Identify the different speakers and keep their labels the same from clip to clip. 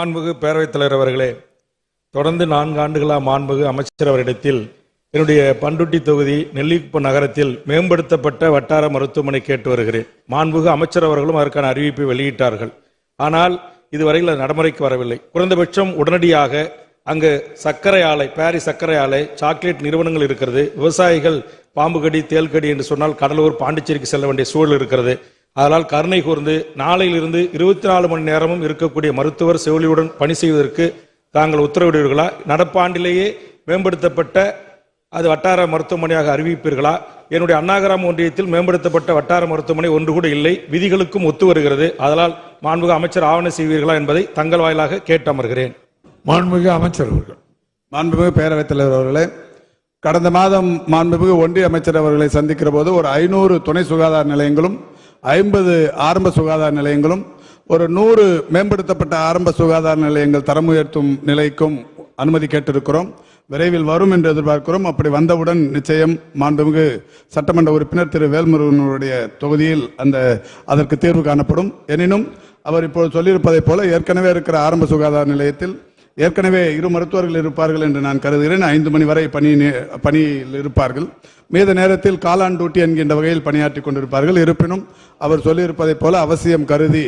Speaker 1: மாண்புகு பேரவைத் தலைவர் அவர்களே தொடர்ந்து நான்கு ஆண்டுகளாக மாண்புகு அமைச்சர் அவரிடத்தில் என்னுடைய பண்டுட்டி தொகுதி நெல்லிக்குப்பம் நகரத்தில் மேம்படுத்தப்பட்ட வட்டார மருத்துவமனை கேட்டு வருகிறேன். மாண்புகு அமைச்சர் அவர்களும் அதற்கான அறிவிப்பை வெளியிட்டார்கள். ஆனால் இதுவரையில் அது நடைமுறைக்கு வரவில்லை. குறைந்தபட்சம் உடனடியாக அங்கு சர்க்கரை ஆலை பேரி சர்க்கரை ஆலை சாக்லேட் நிறுவனங்கள் இருக்கிறது. விவசாயிகள் பாம்பு கடி தேல் கடி என்று சொன்னால் கடலூர் பாண்டிச்சேரிக்கு செல்ல வேண்டிய சூழல் இருக்கிறது. அதனால் கருணை கூர்ந்து நாளையிலிருந்து இருபத்தி நாலு மணி நேரமும் இருக்கக்கூடிய மருத்துவர் செவிலியுடன் பணி செய்வதற்கு தாங்கள் உத்தரவிடுவீர்களா? நடப்பாண்டிலேயே மேம்படுத்தப்பட்ட அது வட்டார மருத்துவமனையாக அறிவிப்பீர்களா? என்னுடைய அண்ணாகிராம ஒன்றியத்தில் மேம்படுத்தப்பட்ட வட்டார மருத்துவமனை ஒன்று கூட இல்லை. விதிகளுக்கும் ஒத்து வருகிறது. அதனால் மாண்புக அமைச்சர் ஆவண செய்வீர்களா என்பதை தங்கள் வாயிலாக கேட்டு அமர்கிறேன்
Speaker 2: மாண்புமிகு அமைச்சர் அவர்கள்.
Speaker 3: மாண்புமிகு பேரவைத் தலைவர் அவர்களே கடந்த மாதம் மாண்புமிகு ஒன்றிய அமைச்சர் அவர்களை சந்திக்கிற போது ஒரு ஐநூறு துணை சுகாதார நிலையங்களும் ஐம்பது ஆரம்ப சுகாதார நிலையங்களும் ஒரு நூறு மேம்படுத்தப்பட்ட ஆரம்ப சுகாதார நிலையங்கள் தரம் உயர்த்தும் நிலைக்கும் அனுமதி கேட்டிருக்கிறோம். விரைவில் வரும் என்று எதிர்பார்க்கிறோம். அப்படி வந்தவுடன் நிச்சயம் மாண்புமிகு சட்டமன்ற உறுப்பினர் திரு வேல்முருகனுடைய தொகுதியில் அந்த அதற்கு தீர்வு காணப்படும். எனினும் அவர் இப்போது சொல்லியிருப்பதைப் போல ஏற்கனவே இருக்கிற ஆரம்ப சுகாதார நிலையத்தில் ஏற்கனவே இரு மருத்துவர்கள் இருப்பார்கள் என்று நான் கருதுகிறேன். ஐந்து மணி வரை பணி பணியில் இருப்பார்கள். மீத நேரத்தில் காலான் டியூட்டி என்கின்ற வகையில் பணியாற்றி கொண்டிருப்பார்கள். இருப்பினும் அவர் சொல்லியிருப்பதைப் போல அவசியம் கருதி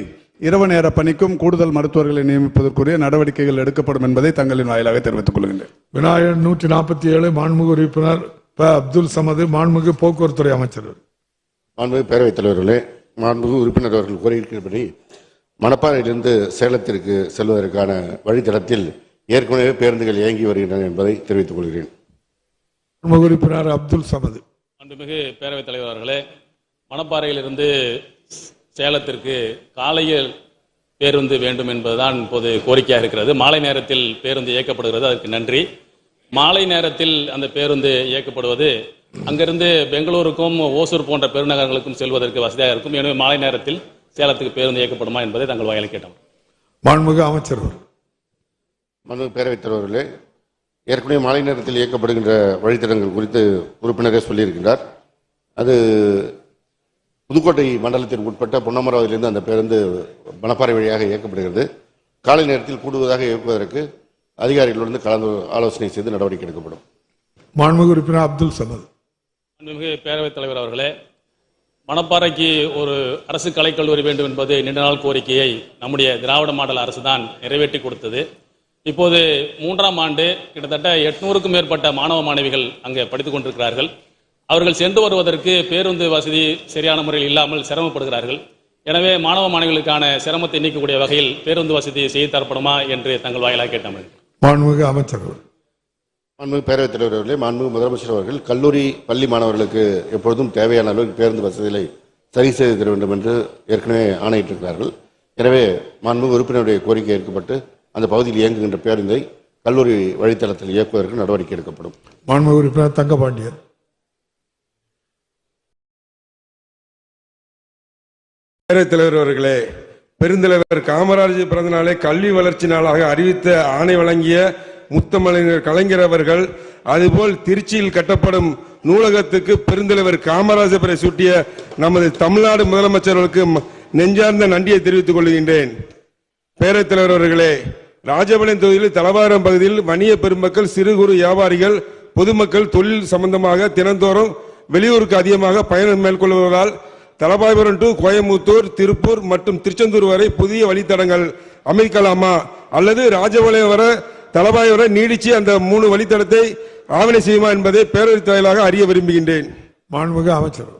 Speaker 3: இரவு நேர பணிக்கும் கூடுதல் மருத்துவர்களை நியமிப்பதற்குரிய நடவடிக்கைகள் எடுக்கப்படும் என்பதை தங்களின் வாயிலாக தெரிவித்துக் கொள்கின்றேன்.
Speaker 2: விநாயகன் நூற்றி நாற்பத்தி ஏழு மாண்புமிகு உறுப்பினர் ப. அப்துல் சமது மாண்புமிகு போக்குவரத்துறை அமைச்சர்.
Speaker 4: மாண்புமிகு பேரவைத் தலைவர்களே மாண்புமிகு உறுப்பினர் அவர்கள் கோரியிருக்கிறபடி மணப்பாறையிலிருந்து சேலத்திற்கு செல்வதற்கான வழித்தடத்தில் ஏற்கனவே பேருந்துகள் இயங்கி வருகின்றன என்பதை தெரிவித்துக் கொள்கிறேன்.
Speaker 2: உறுப்பினர் அப்துல் சமது.
Speaker 5: மாண்புமிகு பேரவைத் தலைவர் அவர்களே மணப்பாறையிலிருந்து சேலத்திற்கு காலையில் பேருந்து வேண்டும் என்பதுதான் இப்போது கோரிக்கையாக இருக்கிறது. மாலை நேரத்தில் பேருந்து இயக்கப்படுகிறது அதற்கு நன்றி. மாலை நேரத்தில் அந்த பேருந்து இயக்கப்படுவது அங்கிருந்து பெங்களூருக்கும் ஓசூர் போன்ற பெருநகரங்களுக்கும் செல்வதற்கு வசதியாக இருக்கும். எனவே மாலை நேரத்தில் சேலத்துக்கு பேருந்து இயக்கப்படுமா என்பதை தங்கள் வாயிலை கேட்டோம்
Speaker 2: மாண்புமிகு அமைச்சர் அவர்கள்.
Speaker 4: மாண்புமிகு பேரவைத் தலைவர்களே ஏற்கனவே மாலை நேரத்தில் இயக்கப்படுகின்ற வழித்தடங்கள் குறித்து உறுப்பினரே சொல்லியிருக்கின்றார். அது புதுக்கோட்டை மண்டலத்திற்கு உட்பட்ட பொன்னமராவதியிலிருந்து அந்த பேருந்து மணப்பாறை வழியாக இயக்கப்படுகிறது. காலை நேரத்தில் கூடுவதாக இயக்குவதற்கு அதிகாரிகளுடன் கலந்து ஆலோசனை செய்து நடவடிக்கை எடுக்கப்படும்.
Speaker 2: மாண்புமிகு உறுப்பினர் அப்துல் சமது.
Speaker 5: மாண்புமிகு பேரவைத் தலைவர் அவர்களே மணப்பாறைக்கு ஒரு அரசு கலைக்கல்லூரி வேண்டும் என்பது நீண்ட நாள் கோரிக்கையை நம்முடைய திராவிட மாடல் அரசு தான் நிறைவேற்றி கொடுத்தது. இப்போது மூன்றாம் ஆண்டு கிட்டத்தட்ட எட்நூறுக்கும் மேற்பட்ட மாணவ மாணவிகள் அங்கே படித்துக் கொண்டிருக்கிறார்கள். அவர்கள் சென்று வருவதற்கு பேருந்து வசதி சரியான முறையில் இல்லாமல் சிரமப்படுகிறார்கள். எனவே மாணவ மாணவிகளுக்கான சிரமத்தை நீக்கக்கூடிய வகையில் பேருந்து வசதி செய்து தரப்படுமா என்று தங்கள் வாயிலாக கேட்டோம்
Speaker 2: மாண்புமிகு
Speaker 4: மாண்புமிகு பேரவைத் தலைவர் அவர்களே மாண்புமிகு முதலமைச்சர் அவர்கள் கல்லூரி பள்ளி மாணவர்களுக்கு எப்பொழுதும் தேவையான அளவுக்கு பேருந்து வசதிகளை சரி செய்து தர வேண்டும் என்று ஏற்கனவே ஆணையிட்டிருக்கிறார்கள். எனவே மாண்புமிகு உறுப்பினருடைய கோரிக்கை ஏற்கப்பட்டு அந்த பகுதியில் இயங்குகின்ற பேருந்தை கல்லூரி வழித்தடத்தில் இயக்குவதற்கு நடவடிக்கை எடுக்கப்படும்.
Speaker 2: மாண்புமிகு உறுப்பினர் தங்கபாண்டியன்.
Speaker 6: பேரவைத் தலைவர் அவர்களே பெருந்தலைவர் காமராஜர் பிறந்த நாளை கல்வி வளர்ச்சி நாளாக அறிவித்த ஆணை வழங்கிய முத்தமிழர் கலைஞர் அவர்கள் அதுபோல் திருச்சியில் கட்டப்படும் நூலகத்துக்கு பெருந்தலைவர் காமராஜர் பெயரை சூட்டிய நமது தமிழ்நாடு முதலமைச்சர்களுக்கு நெஞ்சார்ந்த நன்றியை தெரிவித்துக் கொள்கின்றேன். பேரத்தலைவர் அவர்களே ராஜபாளையம் தொகுதியில் தலவாரம் பகுதியில் வணிக பெருமக்கள் சிறு குறு வியாபாரிகள் பொதுமக்கள் தொழில் சம்பந்தமாக தினந்தோறும் வெளியூருக்கு அதிகமாக பயணம் மேற்கொள்வதால் தலபாய்புரம் டு கோயம்புத்தூர் திருப்பூர் மற்றும் திருச்செந்தூர் வரை புதிய வழித்தடங்கள் அமைக்கலாமா அல்லது ராஜபாளையம் வர தலபாய் வரை நீடிச்சு அந்த மூணு வழித்தடத்தை ஆவணை செய்யுமா என்பதை பேரவைத் தலைவராக அறிய விரும்புகின்றேன்.
Speaker 2: மாண்புமிகு அமைச்சர்.